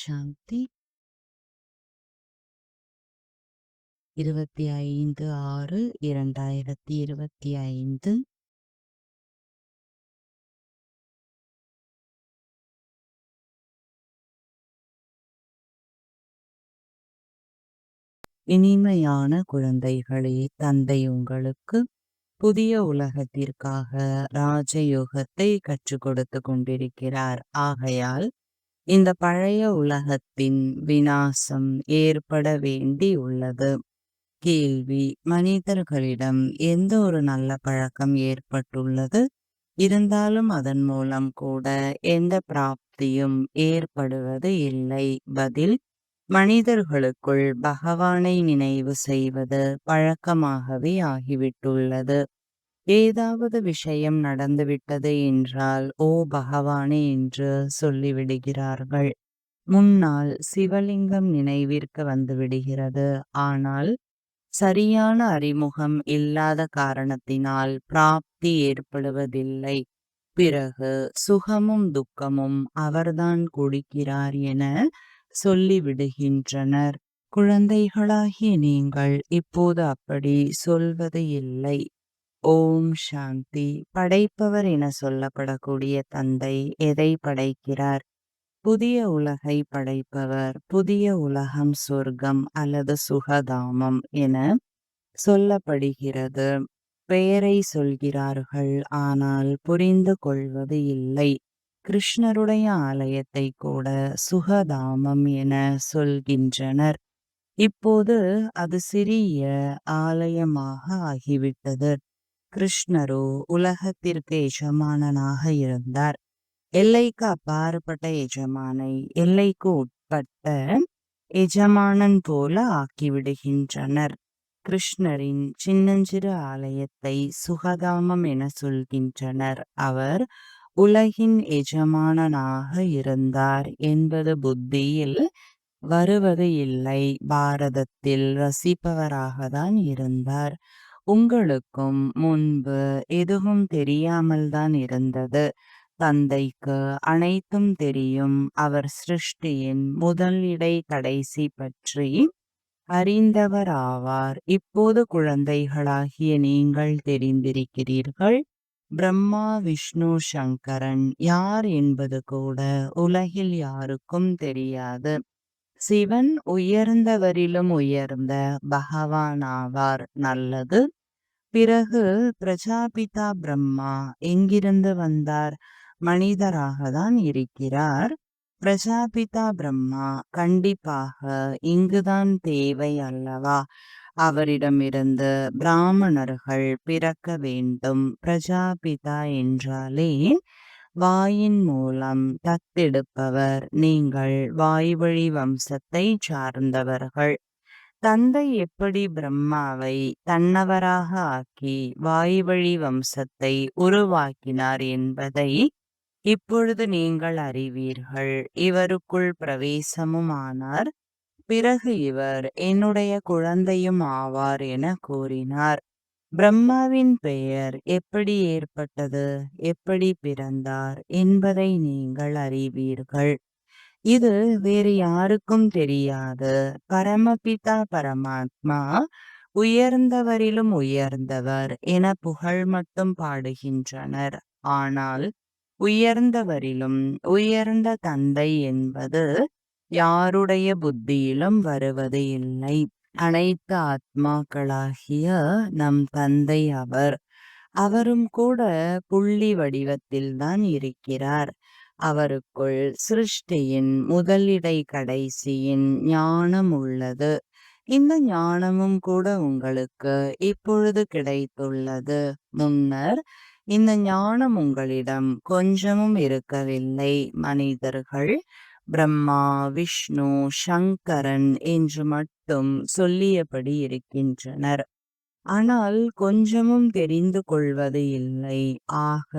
சாந்தி இருபத்தி ஐந்து ஆறு இரண்டாயிரத்தி இருபத்தி ஐந்து. இனிமையான குழந்தைகளே தந்தை உங்களுக்கு புதிய உலகத்திற்காக ராஜயோகத்தை கற்றுக் கொடுத்து கொண்டிருக்கிறார். ஆகையால் இந்த பழைய உலகத்தின் வினாசம் ஏற்பட வேண்டி உள்ளது. கேள்வி. மனிதர்களிடம் எந்த ஒரு நல்ல பழக்கம் ஏற்பட்டுள்ளது? இருந்தாலும் அதன் மூலம் கூட எந்த பிராப்தியும் ஏற்படுவது இல்லை. பதில். மனிதர்களுக்குள் பகவானை நினைவு செய்வது பழக்கமாகவே ஆகிவிட்டுள்ளது. ஏதாவது விஷயம் நடந்துவிட்டது என்றால் ஓ பகவானே என்று சொல்லிவிடுகிறார்கள் முன்னால் சிவலிங்கம் நினைவிற்கு வந்துவிடுகிறது ஆனால் சரியான அறிமுகம் இல்லாத காரணத்தினால் பிராப்தி ஏற்படுவதில்லை. பிறகு சுகமும் துக்கமும் அவர்தான் கொடுக்கிறார் என சொல்லிவிடுகின்றனர் குழந்தைகளாகிய நீங்கள் இப்போது அப்படி சொல்வது இல்லை. ஓம் சாந்தி. படைப்பவர் என சொல்லப்படக்கூடிய தந்தை எதை படைக்கிறார்? புதிய உலகை படைப்பவர் புதிய உலகம் சொர்க்கம் அல்லது சுகதாமம் என சொல்லப்படுகிறது. பெயரை சொல்கிறார்கள் ஆனால் புரிந்து கொள்வது இல்லை. கிருஷ்ணருடைய ஆலயத்தை கூட சுகதாமம் என சொல்கின்றனர். இப்போது அது சிறிய ஆலயமாக ஆகிவிட்டது. கிருஷ்ணரோ உலகத்திற்கு எஜமானனாக இருந்தார். எல்லைக்கு அப்பாற்பட்ட எஜமானை எல்லைக்கு உட்பட்ட எஜமானன் போல ஆக்கிவிடுகின்றனர். கிருஷ்ணரின் சின்னஞ்சிறு ஆலயத்தை சுகதாமம் என சொல்கின்றனர். அவர் உலகின் எஜமானனாக இருந்தார் என்பது புத்தியில் வருவது இல்லை. பாரதத்தில் ரசிப்பவராக தான் இருந்தார். உங்களுக்கும் முன்பு எதுவும் தெரியாமல் தான் இருந்தது. தந்தைக்கு அனைத்தும் தெரியும். அவர் சிருஷ்டியின் முதல் இடை கடைசி பற்றி அறிந்தவர் ஆவார் இப்போது குழந்தைகளாகிய நீங்கள் தெரிந்திருக்கிறீர்கள். பிரம்மா விஷ்ணு சங்கரன் யார் என்பது கூட உலகில் யாருக்கும் தெரியாது. சிவன் உயர்ந்தவரிலும் உயர்ந்த பகவான் ஆவார். நல்லது. பிறகு பிரஜாபிதா பிரம்மா எங்கிருந்து வந்தார்? மனிதராக தான் இருக்கிறார். பிரஜாபிதா பிரம்மா கண்டிப்பாக இங்குதான் தேவை அல்லவா? அவரிடமிருந்து பிராமணர்கள் பிறக்க வேண்டும். பிரஜாபிதா என்றாலே வாயின் மூலம் தத்தெடுப்பவர். நீங்கள் வாய்வழி வம்சத்தை சார்ந்தவர்கள். தந்தை எப்படி பிரம்மாவை தன்னவராக ஆக்கி வாய்வழி வம்சத்தை உருவாக்கினார் என்பதை இப்பொழுது நீங்கள் அறிவீர்கள். இவருக்குள் பிரவேசமும் ஆனார் பிறகு இவர் என்னுடைய குழந்தையும் ஆவார் என கூறினார். பிரம்மாவின் பெயர் எப்படி ஏற்பட்டது? எப்படி பிறந்தார்? என்பதை நீங்கள் அறிவீர்கள். இது வேறு யாருக்கும் தெரியாது. பரமபிதா பரமாத்மா உயர்ந்தவரிலும் உயர்ந்தவர் என புகழ் மட்டும் பாடுகின்றனர். ஆனால் உயர்ந்தவரிலும் உயர்ந்த தந்தை என்பது யாருடைய புத்தியிலும் வருவது இல்லை. அனைத்து ஆத்மாக்களாகிய நம் தந்தை அவர் அவரும் கூட புள்ளி வடிவத்தில் தான் இருக்கிறார். அவருக்குள் சிருஷ்டியின் முதலிடை கடைசியின் ஞானம் உள்ளது. இந்த ஞானமும் கூட உங்களுக்கு இப்பொழுது கிடைத்துள்ளது. முன்னர் இந்த ஞானம் உங்களிடம் கொஞ்சமும் இருக்கவில்லை. மனிதர்கள் பிரம்மா விஷ்ணு சங்கரன் என்று மட்டும் சொல்லியபடி இருக்கின்றனர். ஆனால் கொஞ்சமும் தெரிந்து கொள்வது இல்லை. ஆக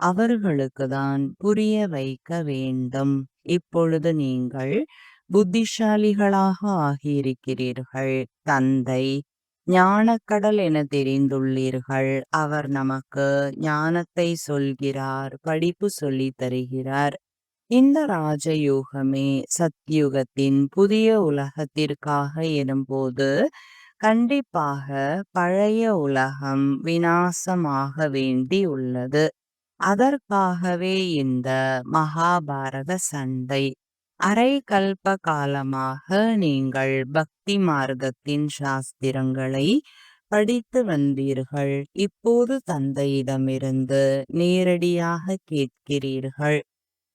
அவர்களுக்கு தான் புரிய வைக்க வேண்டும். இப்பொழுது நீங்கள் புத்திசாலிகளாக ஆகியிருக்கிறீர்கள். தந்தை ஞானக்கடல் என தெரிந்துள்ளீர்கள். அவர் நமக்கு ஞானத்தை சொல்கிறார் படிப்பு சொல்லி தருகிறார். இந்த ராஜயோகமே சத்யுகத்தின் புதிய உலகத்திற்காக எனும்போது கண்டிப்பாக பழைய உலகம் விநாசமாக வேண்டி உள்ளது. அதற்காகவே இந்த மகாபாரத சண்டை அரை கல்ப காலமாக நீங்கள் பக்தி மார்க்கத்தின் சாஸ்திரங்களை படித்து வந்தீர்கள். இப்போது தந்தையிடமிருந்து நேரடியாக கேட்கிறீர்கள்.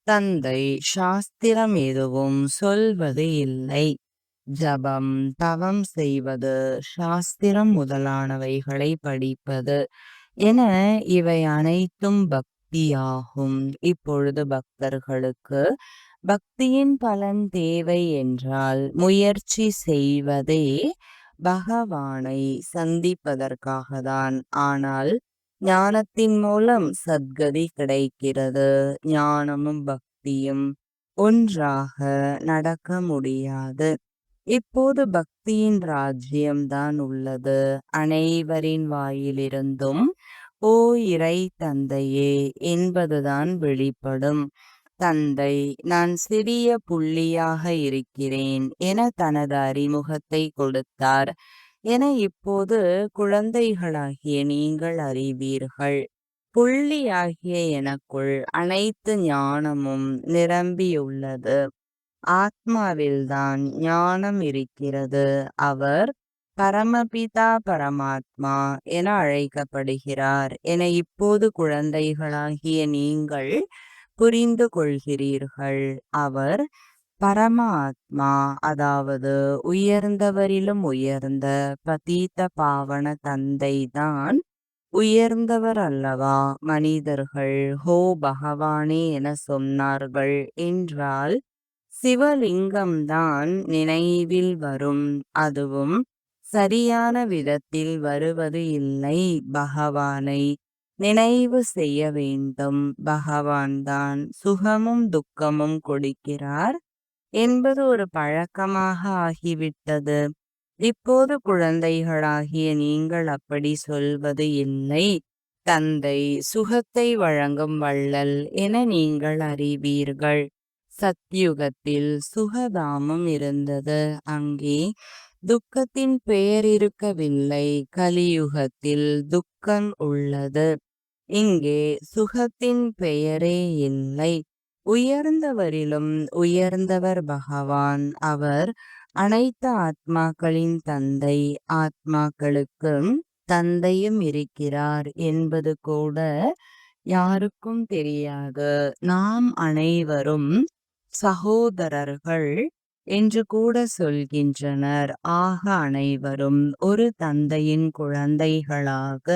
தந்தை சாஸ்திரம் எதுவும் சொல்வது இல்லை. ஜபம் தவம் செய்வது சாஸ்திரம் முதலானவைகளை படிப்பது என இவை அனைத்தும் பக்தியாகும். இப்பொழுது பக்தர்களுக்கு பக்தியின் பலன் தேவை என்றால் முயற்சி செய்வதே பகவானை சந்திப்பதற்காகத்தான். ஆனால் ஞானத்தின் மூலம் சத்கதி கிடைக்கிறது. ஞானமும் பக்தியும் ஒன்றாக நடக்க முடியாது. இப்போது பக்தியின் ராஜ்யம்தான் உள்ளது. அனைவரின் வாயிலிருந்தும் ஓ இறை தந்தையே என்பதுதான் வெளிப்படும். தந்தை நான் சிறிய புள்ளியாக இருக்கிறேன் என தனது அறிமுகத்தை கொடுத்தார். என இப்போது குழந்தைகளாகிய நீங்கள் அறிவீர்கள். புள்ளியாகிய எனக்குள் அனைத்து ஞானமும் நிரம்பியுள்ளது. ஆத்மாவில்தான் ஞானம் இருக்கிறது. அவர் பரமபிதா பரமாத்மா என அழைக்கப்படுகிறார் என இப்போது குழந்தைகளாகிய நீங்கள் புரிந்து கொள்கிறீர்கள் அவர் பரமாத்மா அதாவது உயர்ந்தவரிலும் உயர்ந்த பதீத்த பாவன தந்தைதான் உயர்ந்தவர் அல்லவா? மனிதர்கள் ஹோ பகவானே என சொன்னார்கள் என்றால் சிவலிங்கம்தான் நினைவில் வரும். அதுவும் சரியான விதத்தில் வருவது இல்லை. பகவானை நினைவு செய்ய வேண்டும். பகவான்தான் சுகமும் துக்கமும் கொடுக்கிறார். என்பது ஒரு பழக்கமாக ஆகிவிட்டது. இப்போது குழந்தைகளாகிய நீங்கள் அப்படி சொல்வது இல்லை. தந்தை சுகத்தை வழங்கும் வள்ளல் என நீங்கள் அறிவீர்கள். சத்யுகத்தில் சுகதாமம் இருந்தது. அங்கே துக்கத்தின் பெயர் இருக்கவில்லை. கலியுகத்தில் துக்கம் உள்ளது. இங்கே சுகத்தின் பெயரே இல்லை. உயர்ந்தவரிலும் உயர்ந்தவர் பகவான். அவர் அனைத்து ஆத்மாக்களின் தந்தை ஆத்மாக்களுக்கும் தந்தையும் இருக்கிறார் என்பது கூட யாருக்கும் தெரியாது. நாம் அனைவரும் சகோதரர்கள் என்று கூட சொல்கின்றனர். ஆக அனைவரும் ஒரு தந்தையின் குழந்தைகளாக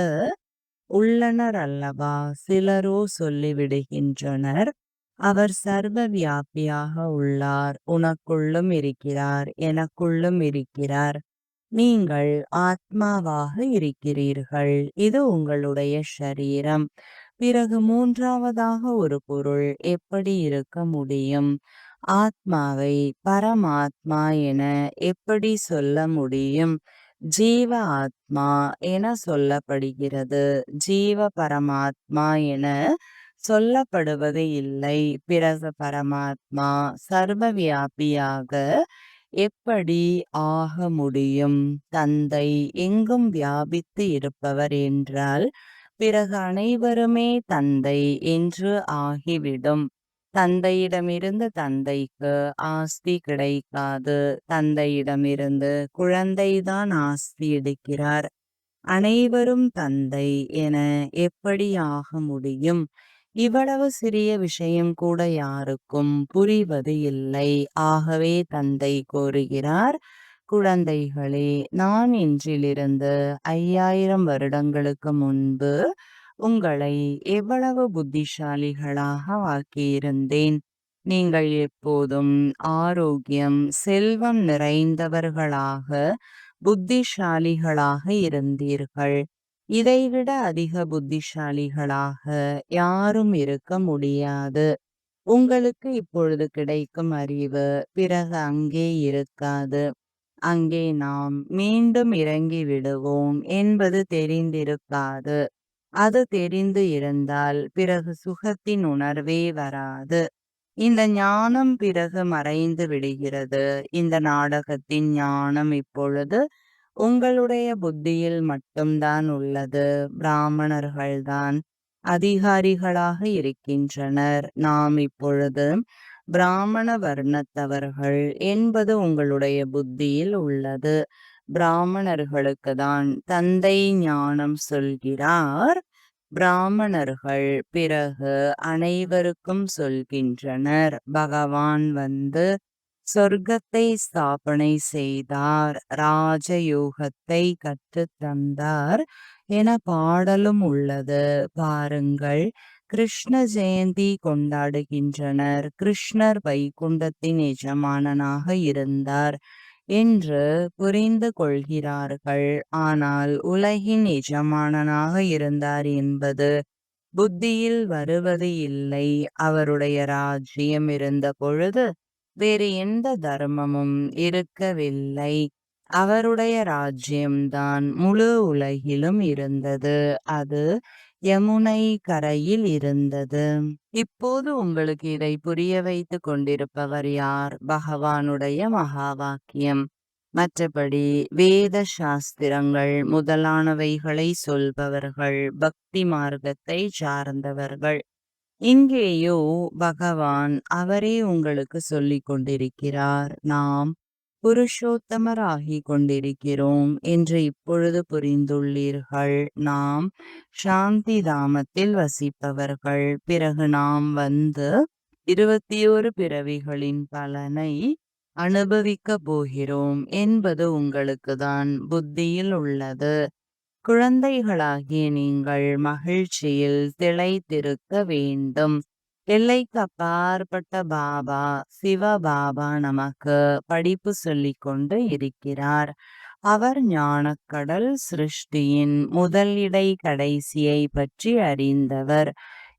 உள்ளனர் அல்லவா? சிலரோ சொல்லிவிடுகின்றனர். அவர் சர்வ வியாபியாக உள்ளார். உனக்குள்ளும் இருக்கிறார். எனக்குள்ளும் இருக்கிறார். நீங்கள் ஆத்மாவாக இருக்கிறீர்கள். இது உங்களுடைய சரீரம். பிறகு மூன்றாவதாக ஒரு பொருள் எப்படி இருக்க முடியும்? ஆத்மாவை பரமாத்மா என எப்படி சொல்ல முடியும்? ஜீவ ஆத்மா என சொல்லப்படுகிறது. ஜீவ பரமாத்மா என சொல்லப்படுவது இல்லை. பிறகு பரமாத்மா சர்வ வியாபியாக எப்படி ஆக முடியும்? தந்தை எங்கும் வியாபித்து இருப்பவர் என்றால் பிறகு அனைவருமே தந்தை என்று ஆகிவிடும். தந்தையிடமிருந்து தந்தைக்கு ஆஸ்தி கிடைக்காது. தந்தையிடமிருந்து குழந்தைதான் ஆஸ்தி எடுக்கிறார். அனைவரும் தந்தை என எப்படி ஆக முடியும்? இவ்வளவு சிறிய விஷயம் கூட யாருக்கும் புரிவது இல்லை. ஆகவே தந்தை கோருகிறார் குழந்தைகளே நான் இன்றிலிருந்து ஐயாயிரம் வருடங்களுக்கு முன்பு உங்களை எவ்வளவு புத்திசாலிகளாக ஆக்கியிருந்தேன். நீங்கள் எப்போதும் ஆரோக்கியம் செல்வம் நிறைந்தவர்களாக புத்திசாலிகளாக இருந்தீர்கள். இதைவிட அதிக புத்திசாலிகளாக யாரும் இருக்க முடியாது. உங்களுக்கு இப்பொழுது கிடைக்கும் அறிவு பிறகு அங்கே இருக்காது. அங்கே நாம் மீண்டும் இறங்கி விடுவோம் என்பது தெரிந்திருக்காது. அது தெரிந்து இருந்தால் பிறகு சுகத்தின் உணர்வே வராது. இந்த ஞானம் பிறகு மறைந்து விடுகிறது. இந்த நாடகத்தின் ஞானம் இப்பொழுது உங்களுடைய புத்தியில் மட்டும்தான் உள்ளது. பிராமணர்கள்தான் அதிகாரிகளாக இருக்கின்றனர். நாம் இப்பொழுது பிராமண வர்ணத்தவர்கள் என்பது உங்களுடைய புத்தியில் உள்ளது. பிராமணர்களுக்கு தான் தந்தை ஞானம் சொல்கிறார். பிராமணர்கள் பிறகு அனைவருக்கும் சொல்கின்றனர். பகவான் வந்து சொர்க்கத்தை ஸ்தாபனை செய்தார். ராஜயோகத்தை கற்றுத் தந்தார். என பாடலும் உள்ளது. பாருங்கள். கிருஷ்ண ஜெயந்தி கொண்டாடுகின்றனர். கிருஷ்ணர் வைகுண்டத்தின் எஜமானனாக இருந்தார். என்று புரிந்து கொள்கிறார்கள். ஆனால் உலகின் எஜமானனாக இருந்தார் என்பது புத்தியில் வருவது இல்லை. அவருடைய ராஜ்யம் இருந்த பொழுது வேறு எந்த தர்மமும் இருக்கவில்லை. அவருடைய ராஜ்யம்தான் முழு உலகிலும் இருந்தது. அது யமுனை கரையில் இருந்தது. இப்போது உங்களுக்கு இதை புரிய வைத்து கொண்டிருப்பவர் யார்? பகவானுடைய மகா வாக்கியம் மற்றபடி வேத சாஸ்திரங்கள் முதலானவைகளை சொல்பவர்கள் பக்தி மார்க்கத்தை சார்ந்தவர்கள். இங்கேயோ பகவான் அவரே உங்களுக்கு சொல்லிக் கொண்டிருக்கிறார். நாம் புருஷோத்தமராகி கொண்டிருக்கிறோம் என்று இப்பொழுது புரிந்துள்ளீர்கள். நாம் சாந்தி தாமத்தில் வசிப்பவர்கள். பிறகு நாம் வந்து இருபத்தி ஒரு பிறவிகளின் பலனை அனுபவிக்க போகிறோம் என்பது உங்களுக்கு தான் புத்தியில் உள்ளது. குழந்தைகளாகிய நீங்கள் மகிழ்ச்சியில் திளைத்திருக்க வேண்டும். எல்லைக்கு அப்பாற்பட்ட பாபா சிவ பாபா நமக்கு படிப்பு சொல்லிக் கொண்டு இருக்கிறார். அவர் ஞானக்கடல் சிருஷ்டியின் முதலிடை கடைசியை பற்றி அறிந்தவர்.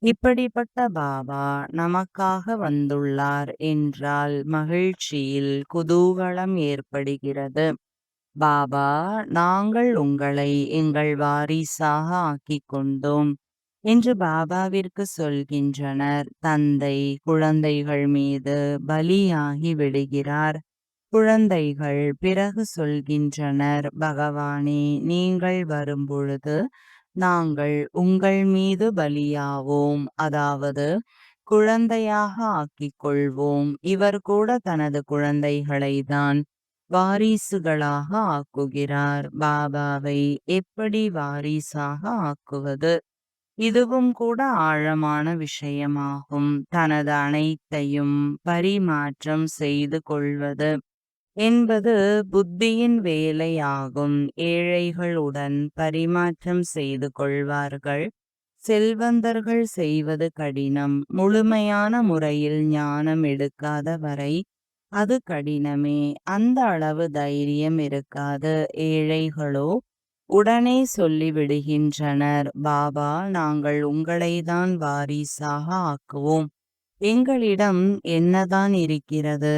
இப்படிப்பட்ட பாபா நமக்காக வந்துள்ளார் என்றால் மகிழ்ச்சியில் குதூகலம் ஏற்படுகிறது. பாபா நாங்கள் உங்களை எங்கள் வாரிசாக ஆக்கிக் கொண்டோம் என்று பாபாவிற்கு சொல்கின்றனர். தந்தை குழந்தைகள் மீது பலியாகி விடுகிறார். குழந்தைகள் பிறகு சொல்கின்றனர் பகவானே நீங்கள் வரும்பொழுது நாங்கள் உங்கள் மீது பலியாவோம். அதாவது குழந்தையாக ஆக்கிக் கொள்வோம் இவர் கூட தனது குழந்தைகளை தான் வாரிசுகளாக ஆக்குகிறார். பாபாவை எப்படி வாரிசாக ஆக்குவது? இதுவும் கூட ஆழமான விஷயமாகும். தனது அனைத்தையும் பரிமாற்றம் செய்து கொள்வது என்பது புத்தியின் வேலையாகும். ஏழைகளுடன் பரிமாற்றம் செய்து கொள்வார்கள். செல்வந்தர்கள் செய்வது கடினம். முழுமையான முறையில் ஞானம் எடுக்காத வரை அது கடினமே. அந்த அளவு தைரியம் இருக்காது. ஏழைகளோ உடனே சொல்லிவிடுகின்றனர் பாபா நாங்கள் உங்களைதான் வாரிசாக ஆக்குவோம். எங்களிடம் என்னதான் இருக்கிறது?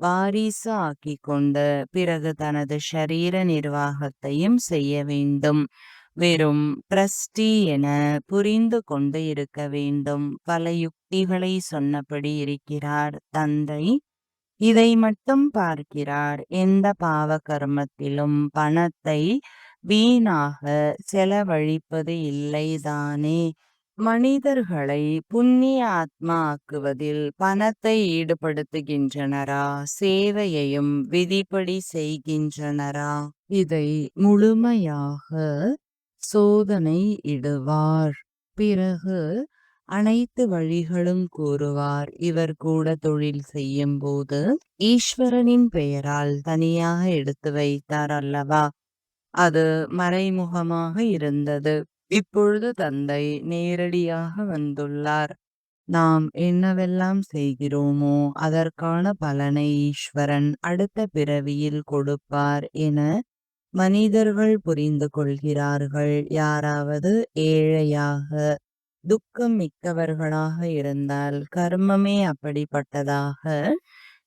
வாரிசு ஆக்கிக் கொண்டு பிறகு தனது ஷரீர நிர்வாகத்தையும் செய்ய வேண்டும். வெறும் பிரஸ்டி என புரிந்து கொண்டு இருக்க வேண்டும். பல யுக்திகளை சொன்னபடி இருக்கிறார் தந்தை. இதை மட்டும் பார்க்கிறார். எந்த பாவ கர்மத்திலும் பணத்தை வீணாக செலவழிப்பது இல்லைதானே? மனிதர்களை புண்ணிய ஆத்மா ஆக்குவதில் பணத்தை ஈடுபடுத்துகின்றனரா? சேவையையும் விதிப்படி செய்கின்றனரா? இதை முழுமையாக சோதனை இடுவார். பிறகு அனைத்து வழிகளும் கூறுவார். இவர் கூட தொழில் செய்யும் போது ஈஸ்வரனின் பெயரால் தனியாக எடுத்து வைத்தார் அல்லவா? அது மறைமுகமாக இருந்தது. இப்பொழுது தந்தை நேரடியாக வந்துள்ளார். நாம் என்னவெல்லாம் செய்கிறோமோ அதற்கான பலனை ஈஸ்வரன் அடுத்த பிறவியில் கொடுப்பார் என மனிதர்கள் புரிந்து கொள்கிறார்கள். யாராவது ஏழையாக துக்கம் மிக்கவர்களாக இருந்தால் கர்மமே அப்படிப்பட்டதாக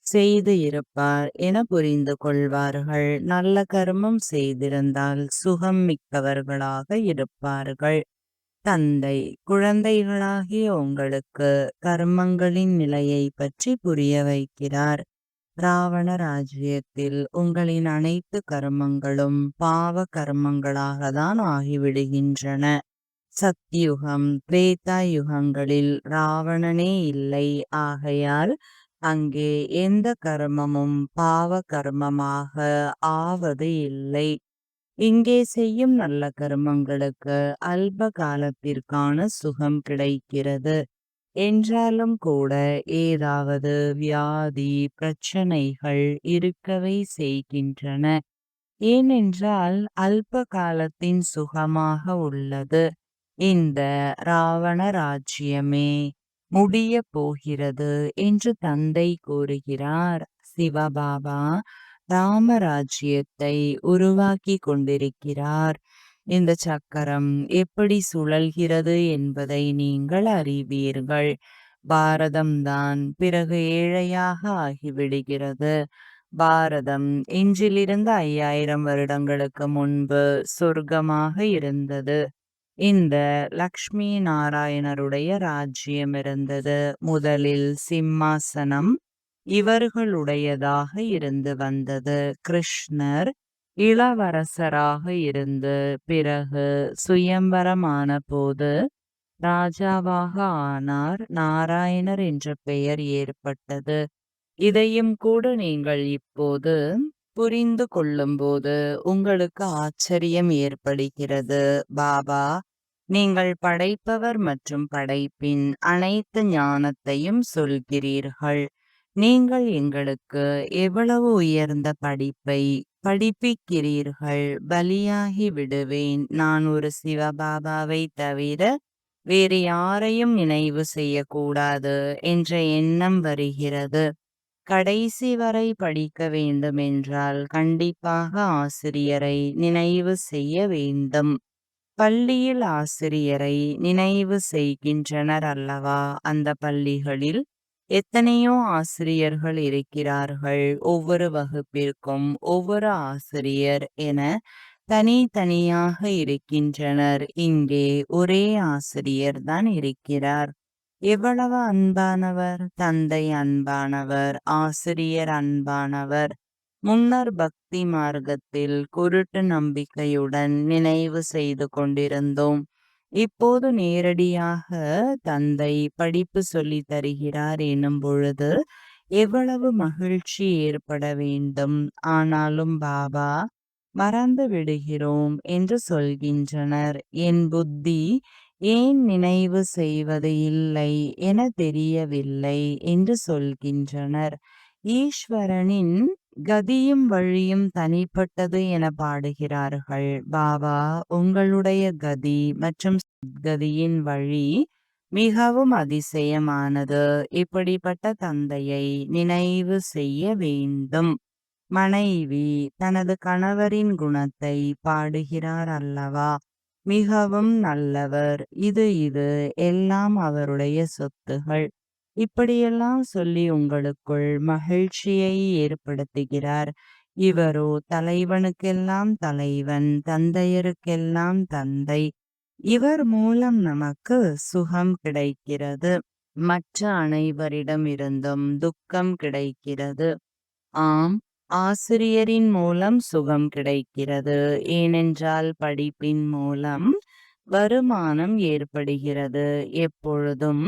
செய்து இருப்பார் என புரிந்து கொள்வார்கள். நல்ல கர்மம் செய்திருந்தால் சுகம் மிக்கவர்களாக இருப்பார்கள். தந்தை குழந்தைகளாகிய உங்களுக்கு கர்மங்களின் நிலையை பற்றி புரிய வைக்கிறார். ராவண ராஜ்யத்தில் உங்களின் அனைத்து கர்மங்களும் பாவ கர்மங்களாக தான் ஆகிவிடுகின்றன. சத்யுகம் திரேதா யுகங்களில் ராவணனே இல்லை. ஆகையால் அங்கே எந்த கர்மமும் பாவ கர்மமாக ஆவது இல்லை. இங்கே செய்யும் நல்ல கர்மங்களுக்கு அல்ப காலத்திற்கான சுகம் கிடைக்கிறது. என்றாலும் கூட ஏதாவது வியாதி பிரச்சனைகள் இருக்கவே செய்கின்றன. ஏனென்றால் அல்ப காலத்தின் சுகமாக உள்ளது. இந்த ராவண ராஜ்யமே முடிய போகிறது என்று தந்தை கூறுகிறார். சிவபாபா ராமராஜ்யத்தை உருவாக்கி கொண்டிருக்கிறார். இந்த சக்கரம் எப்படி சுழல்கிறது என்பதை நீங்கள் அறிவீர்கள். பாரதம்தான் பிறகு ஏழையாக ஆகிவிடுகிறது. பாரதம் இன்றிலிருந்து ஐயாயிரம் வருடங்களுக்கு முன்பு சொர்க்கமாக இருந்தது. இந்த லக்ஷ்மி நாராயணருடைய ராஜ்யம் இருந்தது. முதலில் சிம்மாசனம் இவர்களுடையதாக இருந்து வந்தது. கிருஷ்ணர் இளவரசராக இருந்து பிறகு சுயம்பரமான போது ராஜாவாக ஆனார். நாராயணர் என்ற பெயர் ஏற்பட்டது. இதையும் கூட நீங்கள் இப்போது புரிந்து கொள்ளும்போது உங்களுக்கு ஆச்சரியம் ஏற்படுகிறது. பாபா நீங்கள் படைப்பவர் மற்றும் படைப்பின் அனைத்து ஞானத்தையும் சொல்கிறீர்கள். நீங்கள் எங்களுக்கு எவ்வளவு உயர்ந்த படிப்பை படிப்பிக்கிறீர்கள்? பலியாகி விடுவேன். நான் ஒரு சிவபாபாவை தவிர வேறு யாரையும் நினைவு செய்யக்கூடாது என்ற எண்ணம் வருகிறது. கடைசி வரை படிக்க வேண்டும் என்றால் கண்டிப்பாக ஆசிரியரை நினைவு செய்ய வேண்டும். பள்ளியில் ஆசிரியரை நினைவு செய்கின்றனர் அல்லவா? அந்த பள்ளிகளில் எத்தனையோ ஆசிரியர்கள் இருக்கிறார்கள். ஒவ்வொரு வகுப்பிற்கும் ஒவ்வொரு ஆசிரியர் என தனித்தனியாக இருக்கின்றனர். இங்கே ஒரே ஆசிரியர் தான் இருக்கிறார். எவ்வளவு அன்பானவர்? தந்தை அன்பானவர் ஆசிரியர் அன்பானவர் முன்னர் பக்தி மார்க்கத்தில் குருட்டு நம்பிக்கையுடன் நினைவு செய்து கொண்டிருந்தோம். இப்போது நேரடியாக தந்தை படிப்பு சொல்லி தருகிறார் எனும் பொழுது எவ்வளவு மகிழ்ச்சி ஏற்பட வேண்டும்? ஆனாலும் பாபா மறந்து விடுகிறோம் என்று சொல்கின்றனர். என் புத்தி ஏன் நினைவு செய்வது இல்லை என தெரியவில்லை என்று சொல்கின்றனர். ஈஸ்வரனின் கதியும் வழியும் தனிப்பட்டது என பாடுகிறார்கள். பாபா உங்களுடைய கதி மற்றும் கதியின் வழி மிகவும் அதிசயமானது. இப்படிப்பட்ட தந்தையை நினைவு செய்ய வேண்டும். மனைவி தனது கணவரின் குணத்தை பாடுகிறார் அல்லவா? மிகவும் நல்லவர். இது இது எல்லாம் அவருடைய சொத்துகள். இப்படியெல்லாம் சொல்லி உங்களுக்குள் மகிழ்ச்சியை ஏற்படுத்துகிறார். இவரோ தலைவனுக்கெல்லாம் தலைவன் தந்தையருக்கெல்லாம் தந்தை. இவர் மூலம் நமக்கு சுகம் கிடைக்கிறது. மற்ற அனைவரிடம் இருந்தும் துக்கம் கிடைக்கிறது. ஆம் ஆசிரியரின் மூலம் சுகம் கிடைக்கிறது. ஏனென்றால் படிப்பின் மூலம் வருமானம் ஏற்படுகிறது. எப்பொழுதும்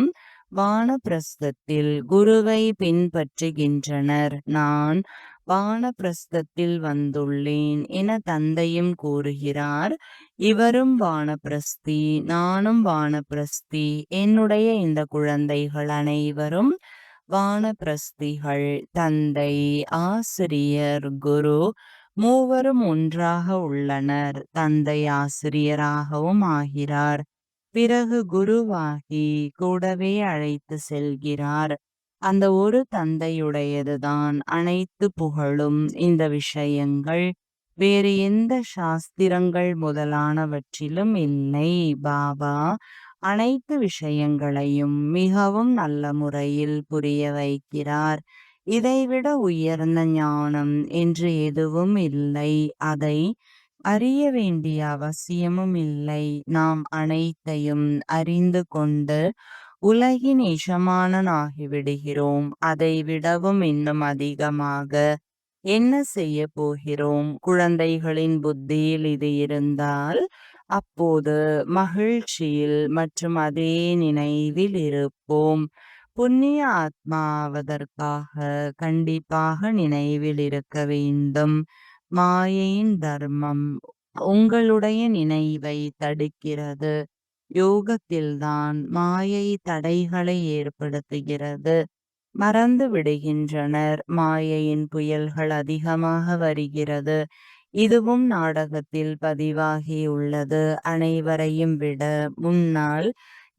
வானப்பிரஸ்தத்தில் குருவை பின்பற்றுகின்றனர். நான் வானப்பிரஸ்தத்தில் வந்துள்ளேன் என தந்தையும் கூறுகிறார். இவரும் வானப்பிரஸ்தி நானும் வானப்பிரஸ்தி என்னுடைய இந்த குழந்தைகள் அனைவரும் வானப்பிரஸ்திகள். தந்தை ஆசிரியர் குரு மூவரும் ஒன்றாக உள்ளனர். தந்தை ஆசிரியராகவும் ஆகிறார். பிறகு குருவாகி கூடவே அழைத்து செல்கிறார். அந்த ஒரு தந்தையுடையதுதான். அனைத்து புகழும் இந்த விஷயங்கள். வேறு எந்த சாஸ்திரங்கள் முதலானவற்றிலும் இல்லை பாபா. அனைத்து விஷயங்களையும் மிகவும் நல்ல முறையில் புரிய வைக்கிறார். இதைவிட உயர்ந்த ஞானம் என்று எதுவும் இல்லை. அதை அறிய வேண்டிய அவசியமும் இல்லை. நாம் அனைத்தையும் அறிந்து கொண்டு உலகின் எஜமானனாகிவிடுகிறோம் அதை விடவும் இன்னும் அதிகமாக என்ன செய்ய போகிறோம்? குழந்தைகளின் புத்தியில் இது இருந்தால் அப்போது மகிழ்ச்சியில் மற்றும் அதே நினைவில் இருப்போம். புண்ணிய ஆத்மாவதற்காக கண்டிப்பாக நினைவில் இருக்க வேண்டும். மாயையின் தர்மம் உங்களுடைய நினைவை தடுக்கிறது. யோகத்தில்தான் மாயை தடைகளை ஏற்படுத்துகிறது. மறந்து விடுகின்றனர். மாயையின் புயல்கள் அதிகமாக வருகிறது. இதுவும் நாடகத்தில் பதிவாகியுள்ளது அனைவரையும் விட முன்னால்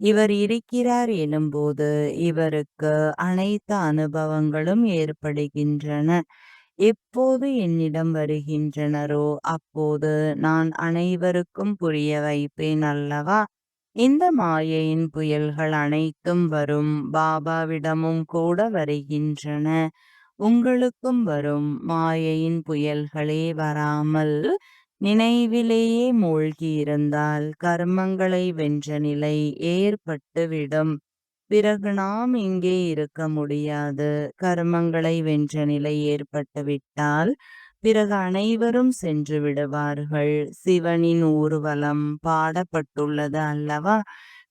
இவர் இருக்கிறார் எனும்போது இவருக்கு அனைத்து அனுபவங்களும் ஏற்படுகின்றன. எப்போது என்னிடம் வருகின்றனரோ அப்போது நான் அனைவருக்கும் புரிய வைப்பேன் அல்லவா? இந்த மாயையின் புயல்கள் அனைத்தும் வரும். பாபாவிடமும் கூட வருகின்றன. உங்களுக்கும் வரும். மாயையின் புயல்களே வராமல் நினைவிலேயே மூழ்கி இருந்தால் கர்மங்களை வென்ற நிலை ஏற்பட்டுவிடும். பிறகு நாம் இங்கே இருக்க முடியாது. கர்மங்களை வென்ற நிலை ஏற்பட்டுவிட்டால் பிறகு அனைவரும் சென்று விடுவார்கள். சிவனின் ஊர்வலம் பாடப்பட்டுள்ளது அல்லவா?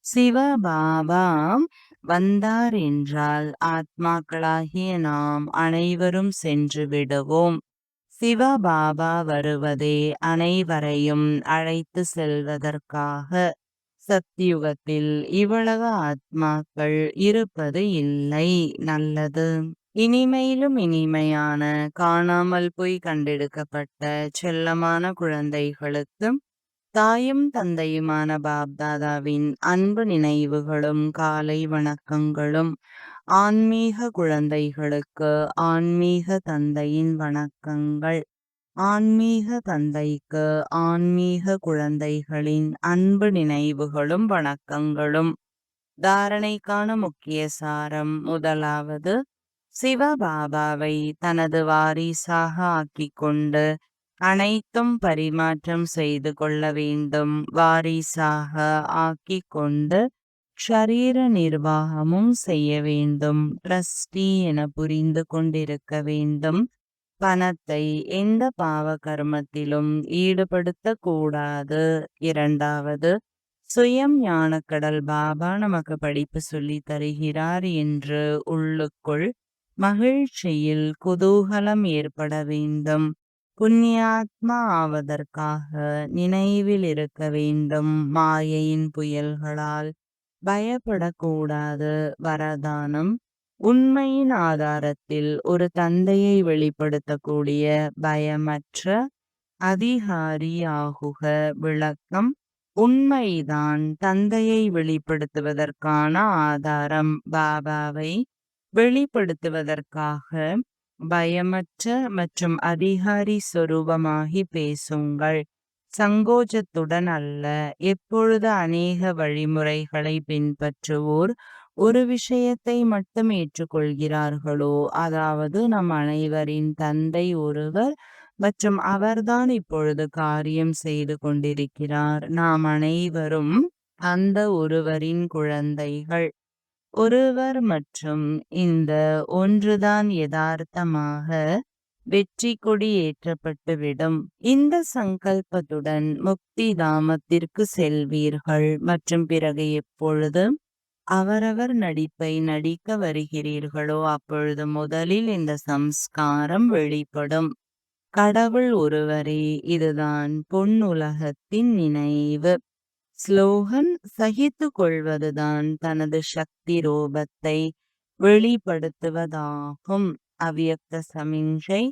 சிவ பாபா வந்தார் என்றால் ஆத்மாக்களாகிய நாம் அனைவரும் சென்று விடுவோம். சிவ பாபா வருவதே அனைவரையும் அழைத்து செல்வதற்காக. சத்தியுகத்தில் இவ்வளவு ஆத்மாக்கள் இருப்பது இல்லை. நல்லது. இனிமையிலும் இனிமையான காணாமல் போய் கண்டெடுக்கப்பட்ட செல்லமான குழந்தைகளுக்கும் தாயும் தந்தையுமான பாப்தாதாவின் அன்பு நினைவுகளும் காலை வணக்கங்களும் ஆன்மீக குழந்தைகளுக்கு ஆன்மீக தந்தையின் வணக்கங்கள். ஆன்மீக தந்தைக்கு ஆன்மீக குழந்தைகளின் அன்பு நினைவுகளும் வணக்கங்களும். தாரணைக்கான முக்கிய சாரம் முதலாவது சிவபாபாவை தனது வாரிசாக ஆக்கிக் கொண்டு அனைத்தும் பரிமாற்றம் செய்து கொள்ள வேண்டும். வாரிசாக ஆக்கிக் கொண்டு ஷரீர நிர்வாகமும் செய்ய வேண்டும். ட்ரஸ்டி என புரிந்து கொண்டிருக்க வேண்டும். பணத்தை எந்த பாவ கர்மத்திலும் ஈடுபடுத்த கூடாது இரண்டாவது சுயம் ஞானக்கடல் பாபா நமக்கு படிப்பு சொல்லி தருகிறார் என்று உள்ளுக்குள் மகிழ்ச்சியில் குதூகலம் ஏற்பட வேண்டும். புண்ணியாத்மா ஆவதற்காக நினைவில் இருக்க வேண்டும். மாயையின் புயல்களால் பயப்படக்கூடாது. வரதானம் உண்மையின் ஆதாரத்தில் ஒரு தந்தையை வெளிப்படுத்தக்கூடிய பயமற்ற அதிகாரி ஆகுக விளக்கம். உண்மைதான் தந்தையை வெளிப்படுத்துவதற்கான ஆதாரம். பாபாவை வெளிப்படுத்துவதற்காக பயமற்ற மற்றும் அதிகாரி சொரூபமாகி பேசுங்கள். சங்கோஜத்துடன் அல்ல எப்பொழுது அநேக வழிமுறைகளை பின்பற்றுவோர் ஒரு விஷயத்தை மட்டும் ஏற்றுக்கொள்கிறார்களோ அதாவது நம் அனைவரின் தந்தை ஒருவர் மற்றும் அவர்தான் இப்பொழுது காரியம் செய்து கொண்டிருக்கிறார். நாம் அனைவரும் அந்த ஒருவரின் குழந்தைகள். ஒருவர் மற்றும் இந்த ஒன்றுதான் யதார்த்தமாக வெற்றி கொடி ஏற்றப்பட்டுவிடும். இந்த சங்கல்பத்துடன் முக்தி தாமத்திற்கு செல்வீர்கள். மற்றும் பிறகு எப்பொழுது அவரவர் நடிப்பை நடிக்க வருகிறீர்களோ அப்பொழுது முதலில் இந்த சம்ஸ்காரம் வெளிப்படும். கடவுள் ஒருவரே இதுதான் பொன்னுலகத்தின் நினைவு. ஸ்லோகன் சகித்து கொள்வதுதான் தனது சக்தி ரூபத்தை வெளிப்படுத்துவதாகும். அவ்வியக்த சமிஞ்சை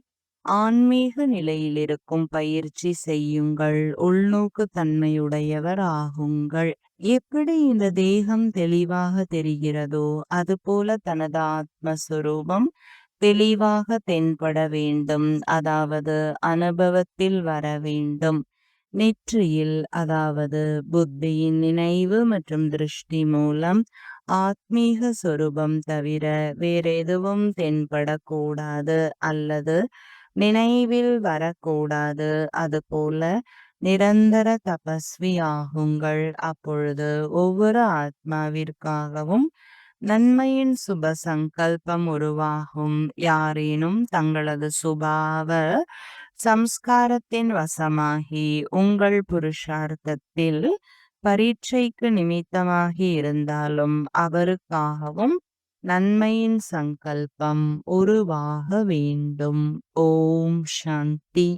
ஆன்மீக நிலையில் இருக்கும் பயிற்சி செய்யுங்கள். உள்நோக்கு தன்மையுடையவர் ஆகுங்கள். எப்படி இந்த தேகம் தெளிவாக தெரிகிறதோ அதுபோல தனது ஆத்மஸ்வரூபம் தெளிவாக தென்பட வேண்டும். அதாவது அனுபவத்தில் வர வேண்டும். நெற்றியில் அதாவது புத்தியின் நினைவு மற்றும் திருஷ்டி மூலம் ஆத்மீக சொரூபம் தவிர வேறெதுவும் தென்படக்கூடாது அல்லது நினைவில் வரக்கூடாது. அதுபோல நிரந்தர தபஸ்வியாகுங்கள். அப்பொழுது ஒவ்வொரு ஆத்மாவிற்காகவும் நன்மையின் சுப சங்கல்பம் உருவாகும். யாரேனும் தங்களது சுபாவ சம்ஸ்காரத்தின் வசமாகி உங்கள் புருஷார்த்தத்தில் பரீட்சைக்கு நிமித்தமாகி இருந்தாலும் அவருக்காகவும் நன்மையின் சங்கல்பம் உருவாக வேண்டும். ஓம் சாந்தி.